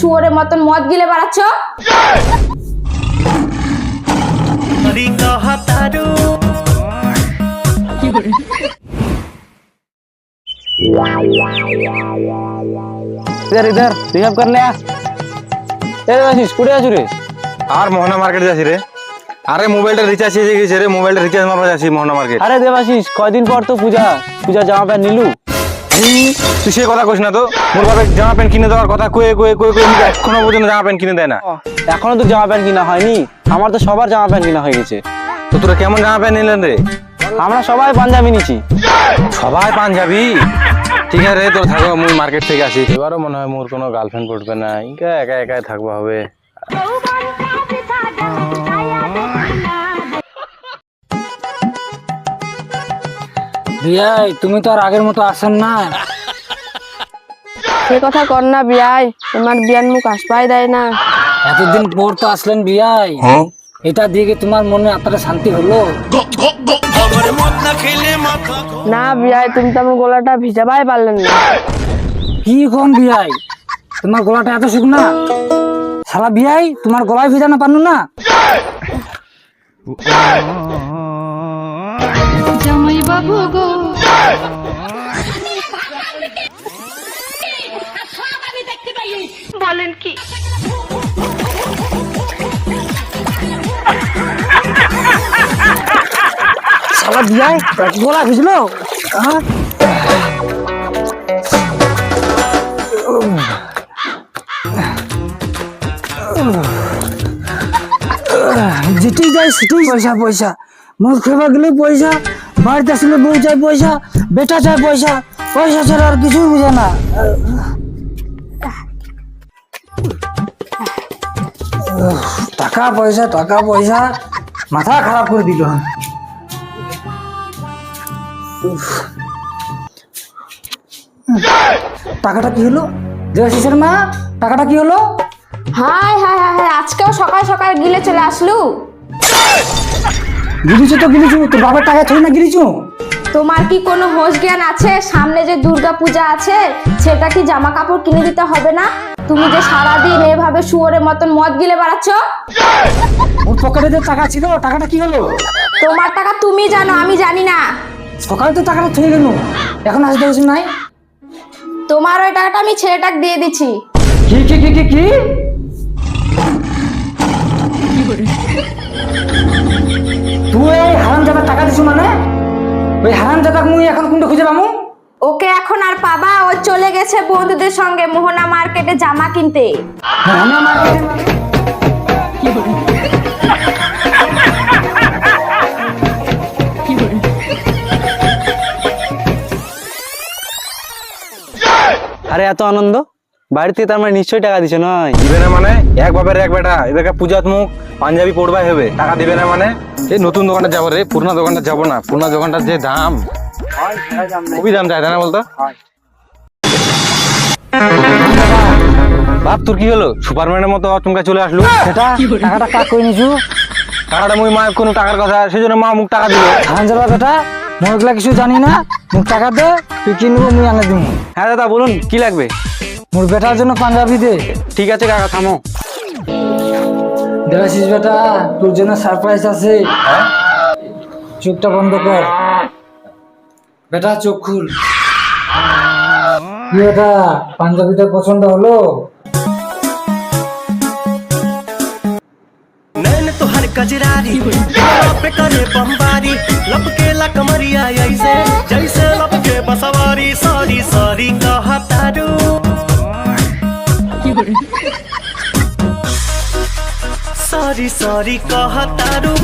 শুয়োরের মতন মদ গিলে বাড়াচ্ছ? রে আর মোহনা মার্কেট রে। আরে মোবাইলটা রিচার্জ হয়ে গেছে রে রিচার্জ মোহনা মার্কেট আরে দেবাশিস কয়দিন পর তো পূজা পূজা জামা প্যান্ট নিলু। তুই সে কথা কইস না তো। মোর বাবা জামা প্যান্ট কিনে দেওয়ার কথা কয়ে কয়ে কয়ে কয়ে এখনও পর্যন্ত জামা প্যান্ট কিনে দেয় না। এখনও তো জামা প্যান্ট কিনা হয়নি। আমার তো সবার জামা প্যান্ট কিনা হয়ে গেছে। তো তোরা কেমন জামা প্যান্ট নিলেন রে? আমরা সবাই পাঞ্জাবি নিছি। সবাই পাঞ্জাবি? ঠিক আছে রে তোর থাকো মুই মার্কেট থেকে আসি। এবারও মনে হয় মোর কোনো গার্লফ্রেন্ড পড়বে না। ইনকা একা একাই থাকব হবে। বিয়াই তুমি তো আর আগের মতো আসেন না। সে কথা কর না বিয়াই তোমার বিয়ান মুখ আসবাই দেয় না। এতদিন পর তো আসলেন বিয়াই। এটা দিয়ে কি তোমার মনে আত্মাটা শান্তি হলো? না বিয়াই তুমি তো আমার গলাটা ভিজাবাই পারলেন না। কি কোন বিয়াই? তোমার গলাটা এত শুকনা? শালা বিয়াই তোমার গলায় ভিজানো পারনু না? জামাই বাবু গো বলেন কি গলা? যেটি যায় সেটাই পয়সা পয়সা। মুখ খেবা গেলে পয়সা। বাড়িতে আসলে বউ চাই পয়সা, বেটা চাই পয়সা পয়সা ছাড়া আর কিছুই বুঝে না। টাকা পয়সা টাকা পয়সা, মাথা খারাপ করে দিল। টাকাটা কি হলো? দেবাশিসের মা, টাকাটা কি হলো? হাই হাই হাই আজকেও সকাল সকাল গিলে চলে আসলু। গিরিছু তো গিরিছু তোর বাবার টাকা থই না গিরিছু? তোমার কি কোনো হোশ জ্ঞান আছে? সামনে যে দুর্গা পূজা আছে সেটা কি জামা কাপড় কিনে দিতে হবে না? তুমি যে সারাদিন এভাবে শুয়োরের মতন মদ গিলে বেড়াচ্ছ? ওর পকেটে যে টাকা ছিল টাকাটা কি হলো? তোমার টাকা তুমি জানো আমি জানি না। সকালে তো টাকাটা থই গেল। এখন আসতে বসে নাই? তোমার ওই টাকাটা আমি ছেলেটাকে দিয়ে দিচ্ছি। কি কি কি কি কি? ওই হারাম জাদাক মুই এখন কোনটা খুঁজে পামু ওকে এখন আর পাবা ও চলে গেছে বন্ধুদের সঙ্গে মোহনা মার্কেটে জামা কিনতে। মোহনা মার্কেটে মানে? আরে এত আনন্দ? বাড়িতে তার মানে নিশ্চয়ই টাকা দিছে নয়। দিবে না মানে? এক বাপের এক বেটা। এবার পূজাত মুখ পাঞ্জাবি পড়বাই হবে। টাকা দিবে না মানে? এই নতুন দোকানটা যাব রে পুরনা দোকানটা যাব না। পুরনা দোকানটার যে দাম। খুবই দাম চাই তাই না বলতো? বাপ তোর কি হলো? সুপারম্যানের মতো চমকা চলে আসলো। সেটা? টাকাটা কাক কই নিছু? টাকাটা মুই মা কোনো টাকার কথা সেই জন্য মা মুখ টাকা দিল। জাদা বেটা মই কিছু জানি না? মুখ টাকা দে তুই কিনবো মুই আনে দিমু। হ্যাঁ দাদা বলুন কি লাগবে? মোর বেটার জন্য পাঞ্জাবি দে ঠিক আছে কাকা থামো দেবাশিস বেটা তোর জন্য সারপ্রাইজ আছে চোখটা বন্ধ কর বেটা চোখ খুল কি বেটা পাঞ্জাবিটা পছন্দ হলো नैन तो हर कजरारी पे करे बमबारी लपके ला সরি সরি কহ তারু